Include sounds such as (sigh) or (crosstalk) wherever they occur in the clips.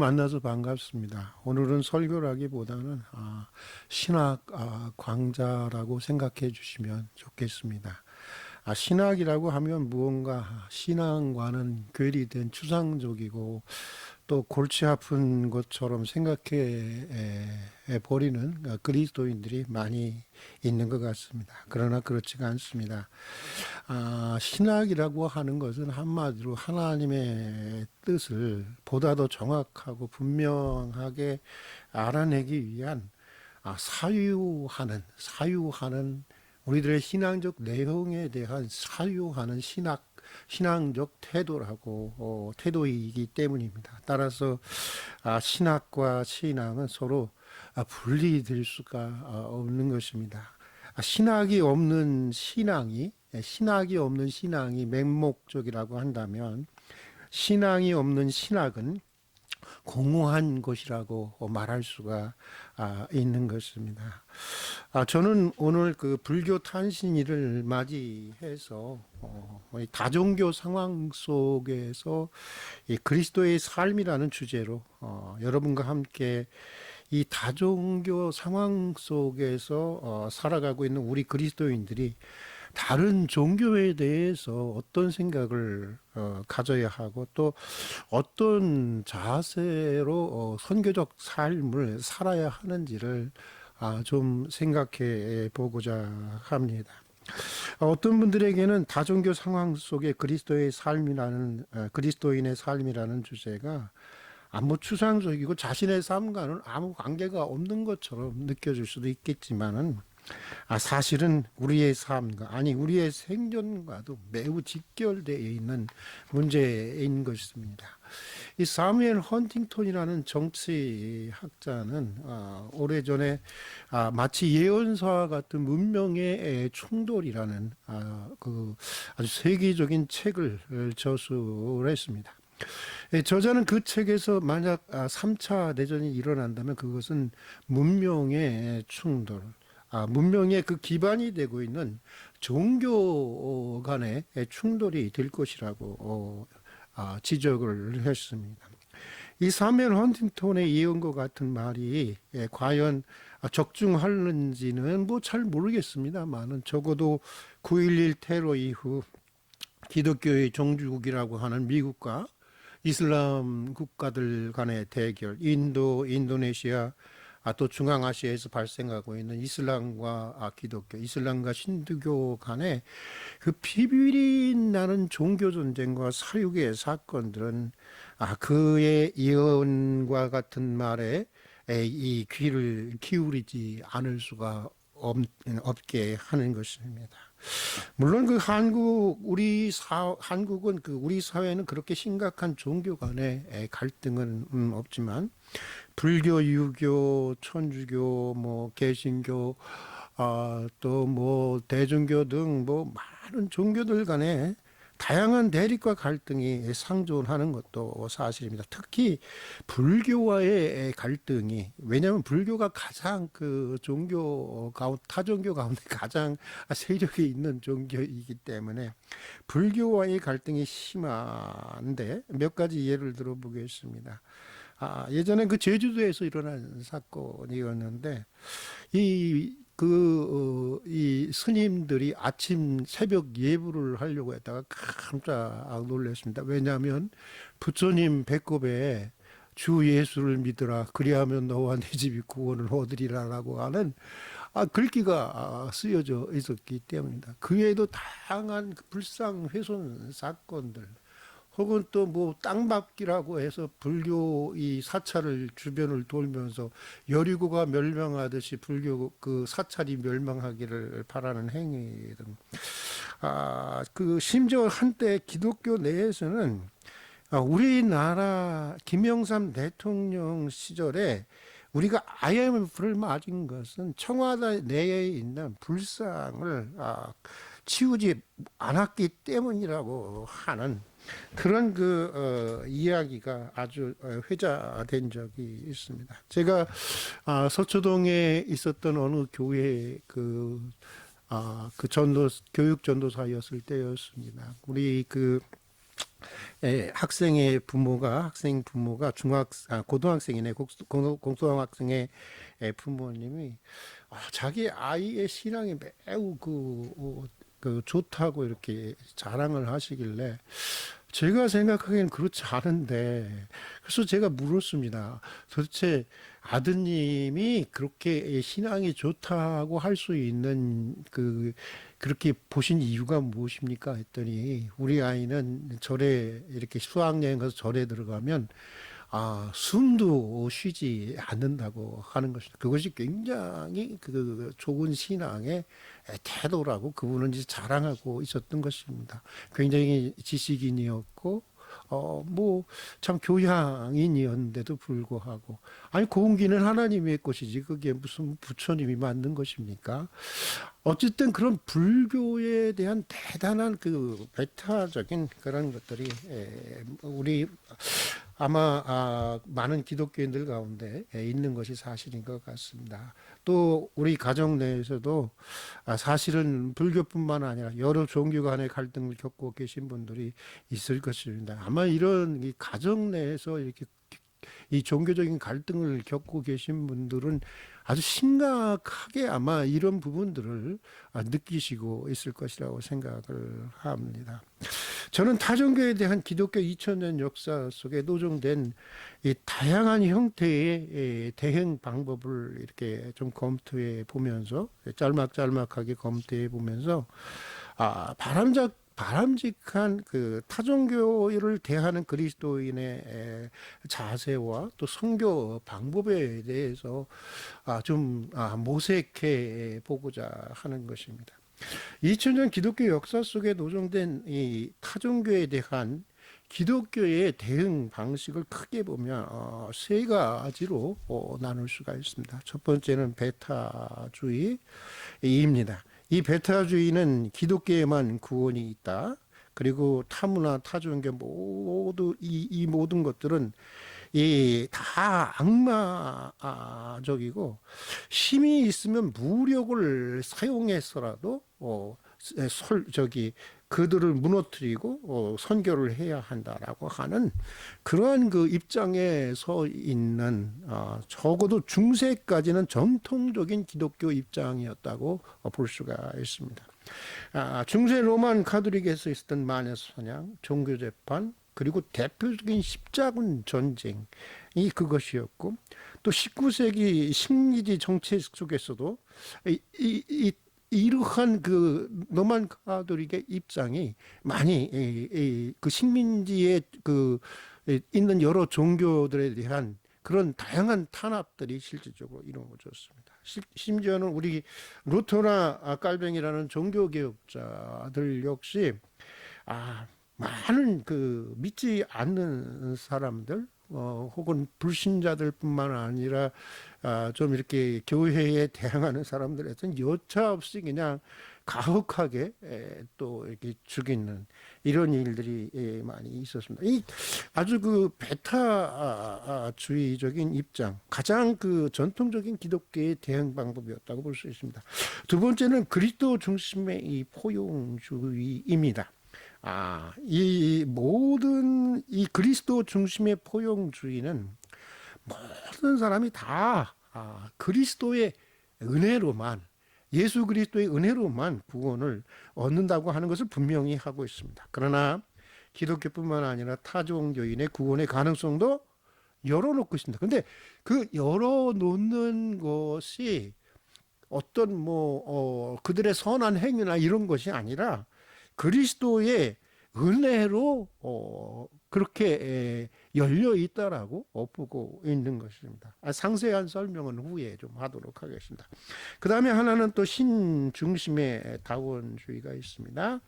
만나서 반갑습니다. 오늘은 설교라기보다는 아, 신학 아, 강좌라고 생각해 주시면 좋겠습니다. 아, 신학이라고 하면 무언가 신앙과는 괴리된 추상적이고 또 골치 아픈 것처럼 생각해 버리는 아, 그리스도인들이 많이 있는 것 같습니다. 그러나 그렇지가 않습니다. 아, 신학이라고 하는 것은 한마디로 하나님의 뜻을 보다 더 정확하고 분명하게 알아내기 위한 아, 사유하는 사유하는 우리들의 신앙적 내용에 대한 사유하는 신학 신앙적 태도라고 어, 태도이기 때문입니다. 따라서 아, 신학과 신앙은 서로 아, 분리될 수가 아, 없는 것입니다. 아, 신학이 없는 신앙이 예, 신학이 없는 신앙이 맹목적이라고 한다면 신앙이 없는 신학은 공허한 것이라고 말할 수가 아, 있는 것입니다. 아, 저는 오늘 그 불교 탄신일을 맞이해서 어, 이 다종교 상황 속에서 이 그리스도의 삶이라는 주제로 어, 여러분과 함께 이 다종교 상황 속에서 어, 살아가고 있는 우리 그리스도인들이 다른 종교에 대해서 어떤 생각을 어, 가져야 하고 또 어떤 자세로 어, 선교적 삶을 살아야 하는지를 아, 좀 생각해 보고자 합니다. 어떤 분들에게는 다종교 상황 속에 그리스도의 삶이라는 어, 그리스도인의 삶이라는 주제가 아무 추상적이고 자신의 삶과는 아무 관계가 없는 것처럼 느껴질 수도 있겠지만은 아, 사실은 우리의 삶과 아니 우리의 생존과도 매우 직결되어 있는 문제인 것입니다. 이 사무엘 헌팅턴이라는 정치학자는 아, 오래전에 아, 마치 예언서와 같은 문명의 충돌이라는 아, 그 아주 세계적인 책을 저술했습니다. 예, 저자는 그 책에서 만약 아, 3차 대전이 일어난다면 그것은 문명의 충돌, 아, 문명의 그 기반이 되고 있는 종교 간의 충돌이 될 것이라고 어, 아, 지적을 했습니다. 이 사멜 헌팅턴의 예언과 같은 말이 예, 과연 적중하는지는 뭐 잘 모르겠습니다만은 적어도 9.11 테러 이후 기독교의 종주국이라고 하는 미국과 이슬람 국가들 간의 대결, 인도, 인도네시아, 아, 또 중앙아시아에서 발생하고 있는 이슬람과 아, 기독교, 이슬람과 신두교 간의 그 비비리 나는 종교 전쟁과 사육의 사건들은 아, 그의 예언과 같은 말에 에, 이 귀를 기울이지 않을 수가 없, 없게 하는 것입니다. 물론 그 한국 우리 사 한국은 그 우리 사회는 그렇게 심각한 종교 간의 갈등은 음, 없지만 불교, 유교, 천주교, 뭐 개신교, 아, 또 뭐 대중교 등 뭐 많은 종교들 간에 다양한 대립과 갈등이 상존하는 것도 사실입니다. 특히 불교와의 갈등이 왜냐하면 불교가 가장 그 종교 가운데 타 종교 가운데 가장 세력이 있는 종교이기 때문에 불교와의 갈등이 심한데 몇 가지 예를 들어 보겠습니다. 아, 예전에 그 제주도에서 일어난 사건이었는데 이 그, 어, 이 스님들이 아침 새벽 예불을 하려고 했다가 깜짝 놀랐습니다. 왜냐하면 부처님 배꼽에 주 예수를 믿으라. 그리하면 너와 네 집이 구원을 얻으리라라고 하는 아, 글귀가 쓰여져 있었기 때문이다. 그 외에도 다양한 불상 훼손 사건들, 혹은 또 뭐 땅밟기라고 해서 불교 이 사찰을 주변을 돌면서 여리고가 멸망하듯이 불교 그 사찰이 멸망하기를 바라는 행위 등. 아, 그 심지어 한때 기독교 내에서는 아, 우리나라 김영삼 대통령 시절에 우리가 IMF를 맞은 것은 청와대 내에 있는 불상을 아, 치우지 않았기 때문이라고 하는 그런 그 어, 이야기가 아주 어, 회자된 적이 있습니다. 제가 아, 서초동에 있었던 어느 교회 그 아, 그 전도 교육 전도사였을 때였습니다. 우리 그 에, 학생의 부모가 학생 부모가 중학 아, 고등학생이네 고등학생의 에, 부모님이 아, 자기 아이의 신앙이 매우 그, 어, 그 좋다고 이렇게 자랑을 하시길래 제가 생각하기엔 그렇지 않은데 그래서 제가 물었습니다. 도대체 아드님이 그렇게 신앙이 좋다고 할 수 있는 그 그렇게 보신 이유가 무엇입니까? 했더니 우리 아이는 절에 이렇게 수학여행 가서 절에 들어가면 아 숨도 쉬지 않는다고 하는 것입니다. 그것이 굉장히 그 좋은 신앙의 태도라고 그분은 이제 자랑하고 있었던 것입니다. 굉장히 지식인이었고 어 뭐 참 교양인이었는데도 불구하고 아니 공기는 하나님의 것이지 그게 무슨 부처님이 만든 것입니까? 어쨌든 그런 불교에 대한 대단한 그 배타적인 그런 것들이 에, 우리 아마 아, 많은 기독교인들 가운데 에, 있는 것이 사실인 것 같습니다. 또 우리 가정 내에서도 아, 사실은 불교뿐만 아니라 여러 종교 간의 갈등을 겪고 계신 분들이 있을 것입니다. 아마 이런 이 가정 내에서 이렇게 이 종교적인 갈등을 겪고 계신 분들은 아주 심각하게 아마 이런 부분들을 아, 느끼시고 있을 것이라고 생각을 합니다. 저는 타종교에 대한 기독교 2000년 역사 속에 노정된 이 다양한 형태의 예, 대응 방법을 이렇게 좀 검토해 보면서 짤막짤막하게 검토해 보면서 아 바람작 바람직한 그 타종교를 대하는 그리스도인의 에, 자세와 또 선교 방법에 대해서 아, 좀 아, 모색해 보고자 하는 것입니다. 2000년 기독교 역사 속에 노정된 이 타종교에 대한 기독교의 대응 방식을 크게 보면 어, 세 가지로 어, 나눌 수가 있습니다. 첫 번째는 베타주의입니다. 이 베타주의는 기독교에만 구원이 있다. 그리고 타문화, 타종교 모두 이, 이 모든 것들은 이 다 악마적이고 힘이 있으면 무력을 사용해서라도 어, 설 저기 그들을 무너뜨리고 어, 선교를 해야 한다라고 하는 그러한 그 입장에 서 있는 어, 적어도 중세까지는 전통적인 기독교 입장이었다고 어, 볼 수가 있습니다. 아, 중세 로만 카톨릭에서 있었던 마녀 사냥, 종교 재판, 그리고 대표적인 십자군 전쟁이 그것이었고 또 19세기 식민지 정책 속에서도 이, 이, 이 이러한 그 로만 카톨릭의 입장이 많이 이, 이, 그 식민지에 그 있는 여러 종교들에 대한 그런 다양한 탄압들이 실질적으로 이루어졌습니다. 시- 심지어는 우리 루터나 깔뱅이라는 종교 개혁자들 역시 아 많은 그 믿지 않는 사람들 어, 혹은 불신자들뿐만 아니라 아, 좀 이렇게 교회에 대항하는 사람들에서는 여차 없이 그냥 가혹하게 에, 또 이렇게 죽이는 이런 일들이 예, 많이 있었습니다. 이 아주 그 베타주의적인 입장, 가장 그 전통적인 기독교의 대응 방법이었다고 볼 수 있습니다. 두 번째는 그리스도 중심의 이 포용주의입니다. 아, 이 모든 이 그리스도 중심의 포용주의는 모든 사람이 다 아, 그리스도의 은혜로만 예수 그리스도의 은혜로만 구원을 얻는다고 하는 것을 분명히 하고 있습니다. 그러나 기독교뿐만 아니라 타종교인의 구원의 가능성도 열어놓고 있습니다. 근데 그 열어놓는 것이 어떤 뭐 어, 그들의 선한 행위나 이런 것이 아니라 그리스도의 은혜로 어, 그렇게 에, 열려 있다라고 어, 보고 있는 것입니다. 아, 상세한 설명은 후에 좀 하도록 하겠습니다. 그 다음에 하나는 또 신중심의 다원주의가 있습니다.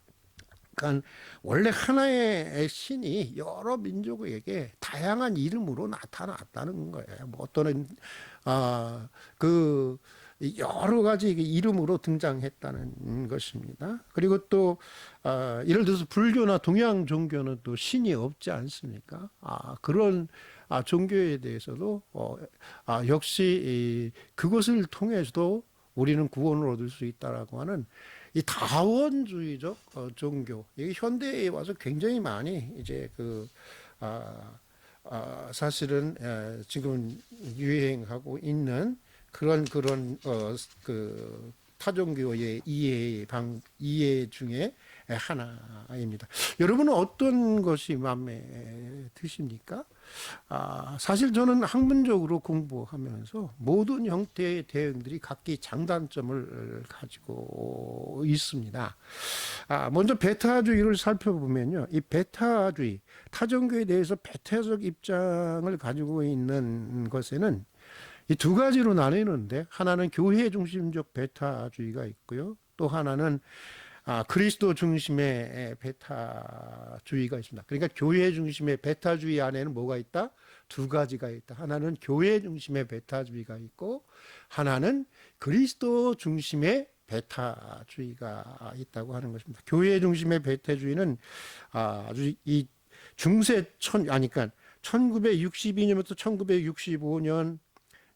그러니까 원래 하나의 신이 여러 민족에게 다양한 이름으로 나타났다는 거예요. 뭐 어떤 아그 여러 가지 이름으로 등장했다는 것입니다. 그리고 또 아, 예를 들어서 불교나 동양 종교는 또 신이 없지 않습니까? 아, 그런 아, 종교에 대해서도 어, 아, 역시 이, 그것을 통해서도 우리는 구원을 얻을 수 있다라고 하는 이 다원주의적 어, 종교 이게 현대에 와서 굉장히 많이 이제 그 아, 아, 사실은 에, 지금 유행하고 있는 그런 그런 어, 그 타종교의 이해 방 이해 중에 하나입니다. 여러분은 어떤 것이 마음에 드십니까? 아, 사실 저는 학문적으로 공부하면서 모든 형태의 대응들이 각기 장단점을 가지고 있습니다. 아, 먼저 베타주의를 살펴보면요. 이 베타주의, 타종교에 대해서 베타적 입장을 가지고 있는 것에는 이 두 가지로 나뉘는데 하나는 교회 중심적 베타주의가 있고요. 또 하나는 아, 그리스도 중심의 베타주의가 있습니다. 그러니까 교회 중심의 베타주의 안에는 뭐가 있다? 두 가지가 있다. 하나는 교회 중심의 베타주의가 있고 하나는 그리스도 중심의 베타주의가 있다고 하는 것입니다. 교회 중심의 베타주의는 아, 아주 이 중세 천 아니 그러니까 1962년부터 1965년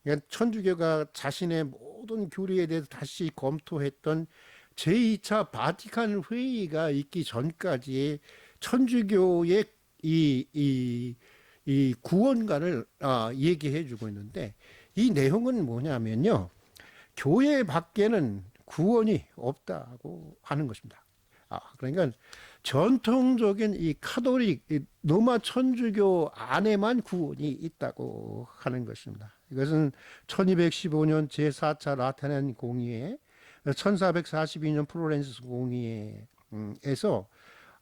그러니까 천주교가 자신의 모든 교리에 대해서 다시 검토했던 제2차 바티칸 회의가 있기 전까지 천주교의 이, 이, 이 구원관을 아, 얘기해 주고 있는데 이 내용은 뭐냐면요. 교회 밖에는 구원이 없다고 하는 것입니다. 아, 그러니까 전통적인 이 카톨릭, 이 로마 천주교 안에만 구원이 있다고 하는 것입니다. 이것은 1215년 제4차 라테난 공의회 1442년 플로렌스 공의회에서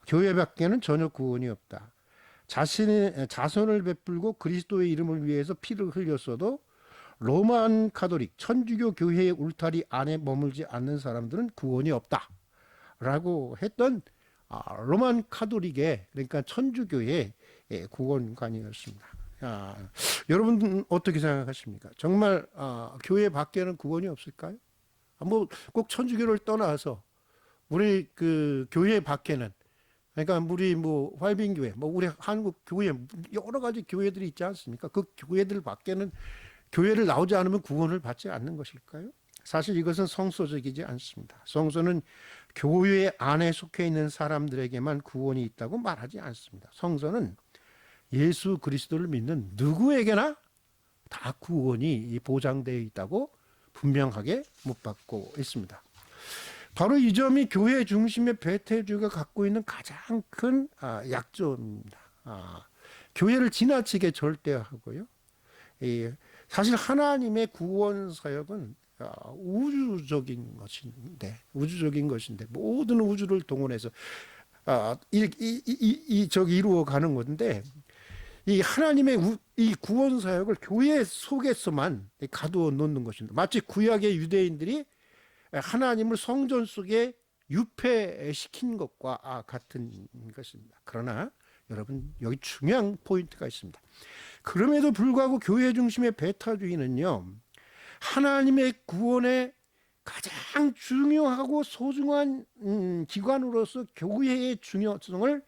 교회 밖에는 전혀 구원이 없다. 자신의 자손을 베풀고 그리스도의 이름을 위해서 피를 흘렸어도 로만 카톨릭 천주교 교회의 울타리 안에 머물지 않는 사람들은 구원이 없다라고 했던 아, 로만 카톨릭의 그러니까 천주교의 예, 구원관이었습니다. 아, 여러분 어떻게 생각하십니까? 정말 아, 교회 밖에는 구원이 없을까요? 뭐 꼭 천주교를 떠나서 우리 그 교회 밖에는 그러니까 우리 뭐 활빈교회, 뭐 우리 한국 교회 여러 가지 교회들이 있지 않습니까? 그 교회들 밖에는 교회를 나오지 않으면 구원을 받지 않는 것일까요? 사실 이것은 성소적이지 않습니다. 성소는 교회 안에 속해 있는 사람들에게만 구원이 있다고 말하지 않습니다. 성서는 예수 그리스도를 믿는 누구에게나 다 구원이 보장되어 있다고 분명하게 못 받고 있습니다. 바로 이 점이 교회 중심의 배태주가 갖고 있는 가장 큰 아, 약점입니다. 아, 교회를 지나치게 절대하고요. 사실 하나님의 구원 사역은 아, 우주적인 것인데 우주적인 것인데 모든 우주를 동원해서 이, 이, 이, 이 저기 이루어 가는 건데 이 하나님의 우, 이 구원 사역을 교회 속에서만 가두어 놓는 것입니다. 마치 구약의 유대인들이 하나님을 성전 속에 유폐시킨 것과 같은 것입니다. 그러나 여러분 여기 중요한 포인트가 있습니다. 그럼에도 불구하고 교회 중심의 베타주의는요. 하나님의 구원의 가장 중요하고 소중한 음, 기관으로서 교회의 중요성을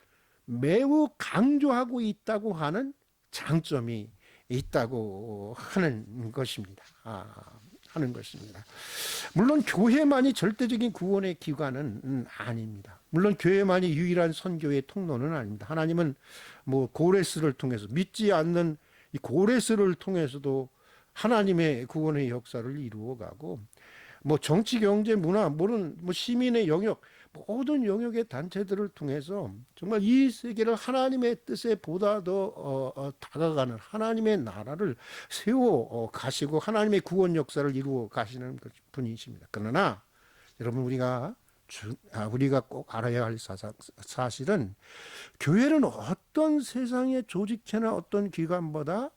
매우 강조하고 있다고 하는 장점이 있다고 하는 것입니다. 아, 하는 것입니다. 물론 교회만이 절대적인 구원의 기관은 아닙니다. 물론 교회만이 유일한 선교의 통로는 아닙니다. 하나님은 뭐 고레스를 통해서 믿지 않는 이 고레스를 통해서도 하나님의 구원의 역사를 이루어가고 뭐 정치, 경제, 문화, 모든 뭐 시민의 영역 모든 영역의 단체들을 통해서 정말 이 세계를 하나님의 뜻에 보다 더 어, 어, 다가가는 하나님의 나라를 세워 어, 가시고 하나님의 구원 역사를 이루어 가시는 그 분이십니다. 그러나 여러분 우리가 주, 아, 우리가 꼭 알아야 할 사사, 사실은 교회는 어떤 세상의 조직체나 어떤 기관보다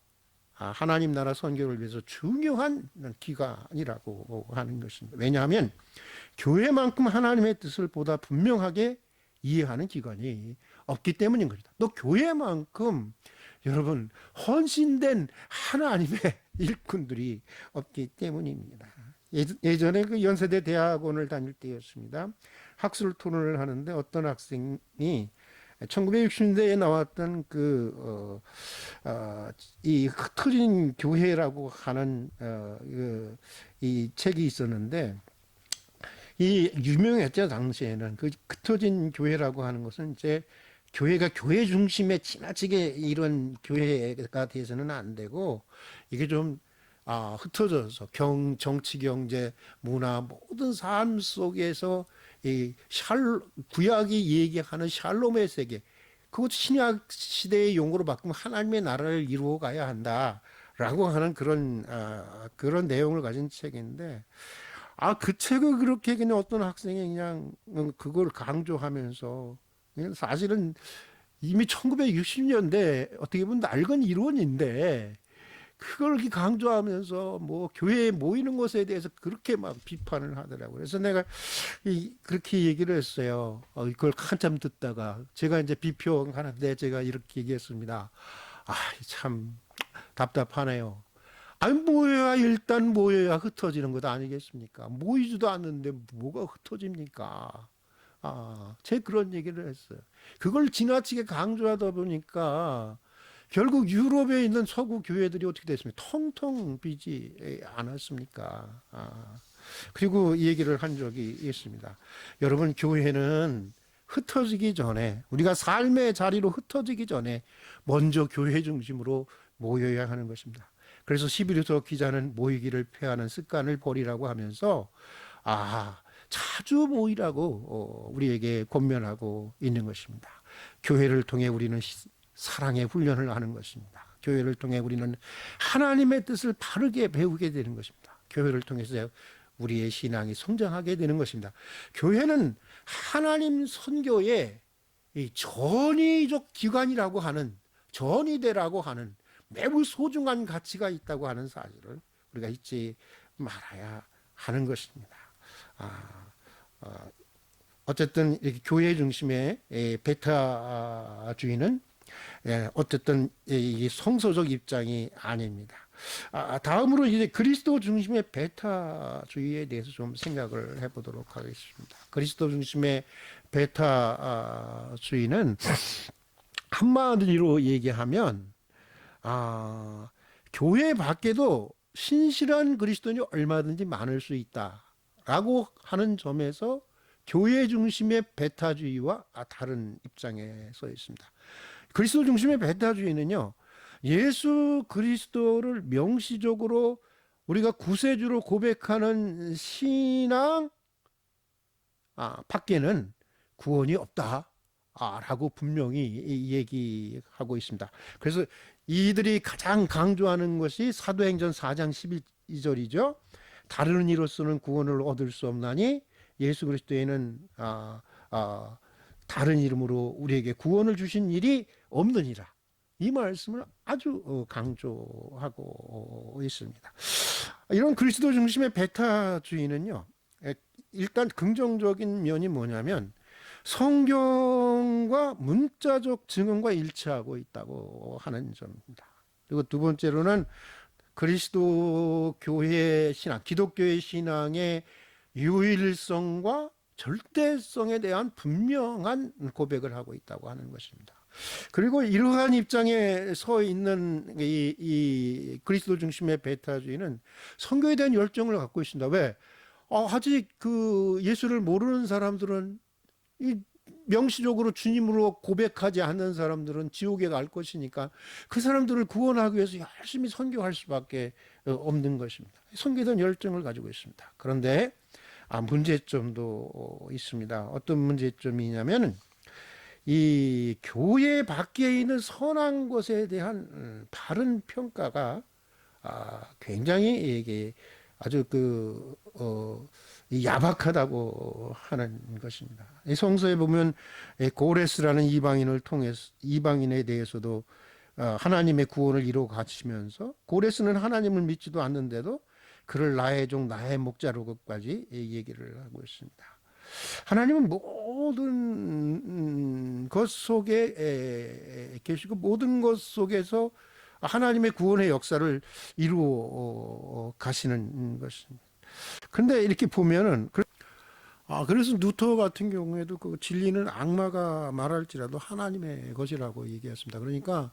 아, 하나님 나라 선교를 위해서 중요한 기관이라고 하는 것입니다. 왜냐하면 교회만큼 하나님의 뜻을 보다 분명하게 이해하는 기관이 없기 때문인 것이다. 또 교회만큼 여러분 헌신된 하나님의 (laughs) 일꾼들이 없기 때문입니다. 예전에 그 연세대 대학원을 다닐 때였습니다. 학술 토론을 하는데 어떤 학생이 1960년대에 나왔던 그, 어, 어, 이 흐트린 교회라고 하는, 어, 그, 이 책이 있었는데, 이 유명했죠 당시에는. 그 흩어진 교회라고 하는 것은 이제 교회가 교회 중심에 지나치게 이런 교회가 돼서는 안 되고 이게 좀 아, 흩어져서 경 정치 경제 문화 모든 삶 속에서 이 샬, 구약이 얘기하는 샬롬의 세계 그것도 신약 시대의 용어로 바꾸면 하나님의 나라를 이루어 가야 한다라고 하는 그런 아, 그런 내용을 가진 책인데 아 그 책을 그렇게 그냥 어떤 학생이 그냥 그걸 강조하면서 사실은 이미 1960년대 어떻게 보면 낡은 이론인데 그걸 이렇게 강조하면서 뭐 교회에 모이는 것에 대해서 그렇게 막 비판을 하더라고요. 그래서 내가 이 그렇게 얘기를 했어요. 어, 이걸 한참 듣다가 제가 이제 비평하는데 제가 이렇게 얘기했습니다. 아, 참 답답하네요. 아니 모여야 일단 모여야 흩어지는 것 아니겠습니까? 모이지도 않는데 뭐가 흩어집니까? 아, 제 그런 얘기를 했어요. 그걸 지나치게 강조하다 보니까 결국 유럽에 있는 서구 교회들이 어떻게 됐습니까? 텅텅 비지 않았습니까? 아, 그리고 이 얘기를 한 적이 있습니다. 여러분, 교회는 흩어지기 전에, 우리가 삶의 자리로 흩어지기 전에 먼저 교회 중심으로 모여야 하는 것입니다. 그래서 11서 기자는 모이기를 폐하는 습관을 버리라고 하면서, 아, 자주 모이라고 어, 우리에게 권면하고 있는 것입니다. 교회를 통해 우리는 시- 사랑의 훈련을 하는 것입니다. 교회를 통해 우리는 하나님의 뜻을 바르게 배우게 되는 것입니다. 교회를 통해서 우리의 신앙이 성장하게 되는 것입니다. 교회는 하나님 선교의 이 전위적 기관이라고 하는 전위대라고 하는 매우 소중한 가치가 있다고 하는 사실을 우리가 잊지 말아야 하는 것입니다. 아, 어, 어쨌든 교회 중심의 에, 베타주의는 예, 어쨌든 이 성서적 입장이 아닙니다. 아, 다음으로 이제 그리스도 중심의 베타주의에 대해서 좀 생각을 해보도록 하겠습니다. 그리스도 중심의 베타주의는 한마디로 얘기하면 아, 교회 밖에도 신실한 그리스도인이 얼마든지 많을 수 있다라고 하는 점에서 교회 중심의 베타주의와 다른 입장에 서 있습니다. 그리스도 중심의 베타주의는요, 예수 그리스도를 명시적으로 우리가 구세주로 고백하는 신앙 아, 밖에는 구원이 없다. 아, 라고 분명히 얘기하고 있습니다. 그래서 이들이 가장 강조하는 것이 사도행전 4장 12절이죠. 다른 이로서는 구원을 얻을 수 없나니 예수 그리스도에는 아, 아, 다른 이름으로 우리에게 구원을 주신 일이 없느니라. 이 말씀을 아주 어, 강조하고 있습니다. 이런 그리스도 중심의 베타주의는요. 에, 일단 긍정적인 면이 뭐냐면 성경과 문자적 증언과 일치하고 있다고 하는 점입니다. 그리고 두 번째로는 그리스도 교회 신앙, 기독교의 신앙의 유일성과 절대성에 대한 분명한 고백을 하고 있다고 하는 것입니다. 그리고 이러한 입장에 서 있는 이, 이 그리스도 중심의 베타주의는 성교에 대한 열정을 갖고 있습니다. 왜? 어, 아직 그 예수를 모르는 사람들은 이 명시적으로 주님으로 고백하지 않는 사람들은 지옥에 갈 것이니까 그 사람들을 구원하기 위해서 열심히 선교할 수밖에 어, 없는 것입니다. 선교에 대한 열정을 가지고 있습니다. 그런데 아, 문제점도 있습니다. 어떤 문제점이냐면 이 교회 밖에 있는 선한 것에 대한 음, 바른 평가가 아, 굉장히 이게 아주 그 어, 이 야박하다고 하는 것입니다. 이 성서에 보면 이 고레스라는 이방인을 통해서 이방인에 대해서도 어, 하나님의 구원을 이루어 가시면서 고레스는 하나님을 믿지도 않는데도 그를 나의 종 나의 목자로까지 얘기를 하고 있습니다. 하나님은 모든 음, 것 속에 에, 계시고 모든 것 속에서 하나님의 구원의 역사를 이루어 가시는 것입니다. 근데 이렇게 보면은 그- 아 그래서 누터 같은 경우에도 그 진리는 악마가 말할지라도 하나님의 것이라고 얘기했습니다. 그러니까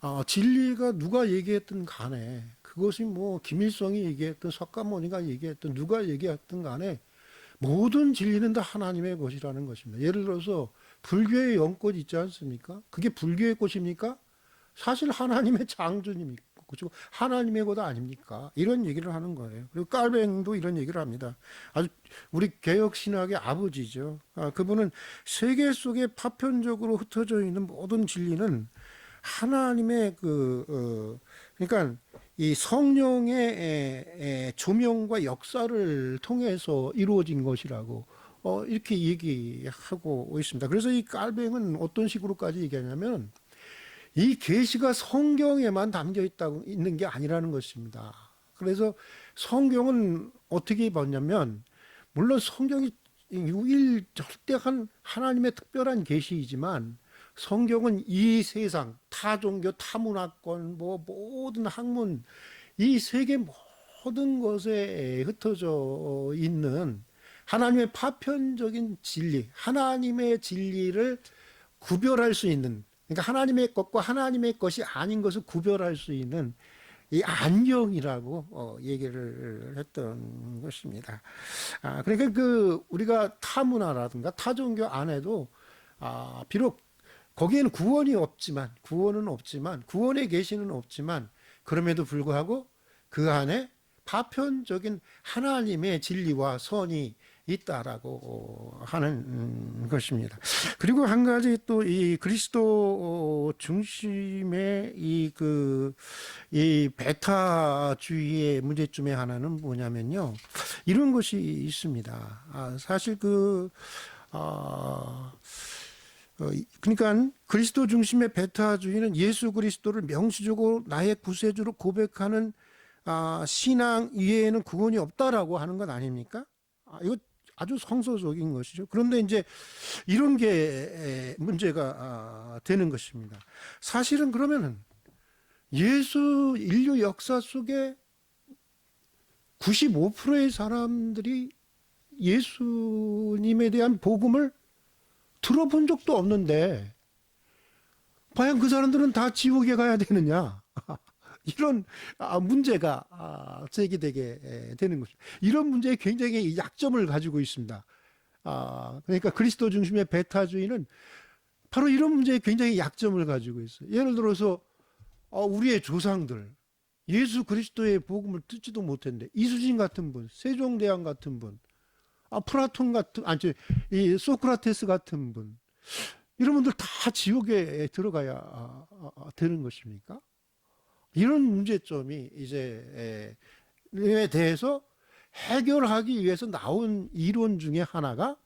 아, 진리가 누가 얘기했든 간에 그것이 뭐 김일성이 얘기했든 석가모니가 얘기했든 누가 얘기했든 간에 모든 진리는 다 하나님의 것이라는 것입니다. 예를 들어서 불교의 영꽃 있지 않습니까? 그게 불교의 꽃입니까? 사실 하나님의 창조님이고 그죠? 하나님의 것 아닙니까? 이런 얘기를 하는 거예요. 그리고 깔뱅도 이런 얘기를 합니다. 아주 우리 개혁 신학의 아버지죠. 아, 그분은 세계 속에 파편적으로 흩어져 있는 모든 진리는 하나님의 그 어, 그러니까 이 성령의 에, 에, 조명과 역사를 통해서 이루어진 것이라고 어, 이렇게 얘기하고 있습니다. 그래서 이 깔뱅은 어떤 식으로까지 얘기하냐면 이 계시가 성경에만 담겨 있다고 있는 게 아니라는 것입니다. 그래서 성경은 어떻게 봤냐면 물론 성경이 유일 절대한 하나님의 특별한 계시이지만 성경은 이 세상 타 종교 타 문화권 뭐 모든 학문 이 세계 모든 것에 흩어져 있는 하나님의 파편적인 진리 하나님의 진리를 구별할 수 있는 그러니까 하나님의 것과 하나님의 것이 아닌 것을 구별할 수 있는 이 안경이라고 어, 얘기를 했던 것입니다. 아, 그러니까 그 우리가 타문화라든가 타종교 안에도 아, 비록 거기에는 구원이 없지만 구원은 없지만 구원의 계시는 없지만 그럼에도 불구하고 그 안에 파편적인 하나님의 진리와 선이 있다라고 하는 음, 것입니다. 그리고 한 가지 또 이 그리스도 중심의 이 그 이 베타주의의 문제점의 하나는 뭐냐면요. 이런 것이 있습니다. 아, 사실 그 아, 어, 그러니까 그리스도 중심의 베타주의는 예수 그리스도를 명시적으로 나의 구세주로 고백하는 아, 신앙 이외에는 구원이 없다라고 하는 것 아닙니까? 아, 이거 아주 성서적인 것이죠. 그런데 이제 이런 게 에, 문제가 아, 되는 것입니다. 사실은 그러면은 예수 인류 역사 속에 95%의 사람들이 예수님에 대한 복음을 들어본 적도 없는데 과연 그 사람들은 다 지옥에 가야 되느냐? (laughs) 이런 아, 문제가 아, 제기되게 되는 것입니다. 이런 문제에 굉장히 약점을 가지고 있습니다. 아, 그러니까 그리스도 중심의 베타주의는 바로 이런 문제에 굉장히 약점을 가지고 있어요. 예를 들어서 어, 우리의 조상들 예수 그리스도의 복음을 듣지도 못했는데 이수진 같은 분, 세종대왕 같은 분, 아, 플라톤 같은 아니 저, 이 소크라테스 같은 분 이런 분들 다 지옥에 들어가야 되는 것입니까? 이런 문제점이 이제 에 대해서 해결하기 위해서 나온 이론 중에 하나가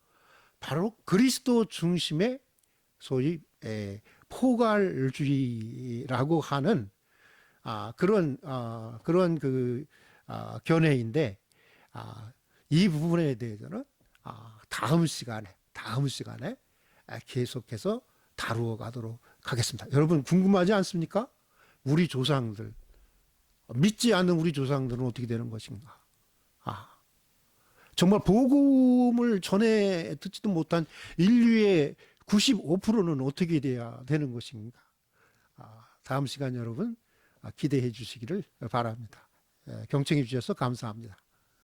바로 그리스도 중심의 소위 에, 포괄주의라고 하는 아, 그런 아, 그런 그 아, 견해인데 아, 이 부분에 대해서는 아, 다음 시간에 다음 시간에 아, 계속해서 다루어 가도록 하겠습니다. 여러분 궁금하지 않습니까? 우리 조상들 믿지 않는 우리 조상들은 어떻게 되는 것인가? 아, 정말 복음을 전에 듣지도 못한 인류의 95%는 어떻게 돼야 되는 것인가? 아, 다음 시간 여러분 기대해 주시기를 바랍니다. 예, 경청해 주셔서 감사합니다.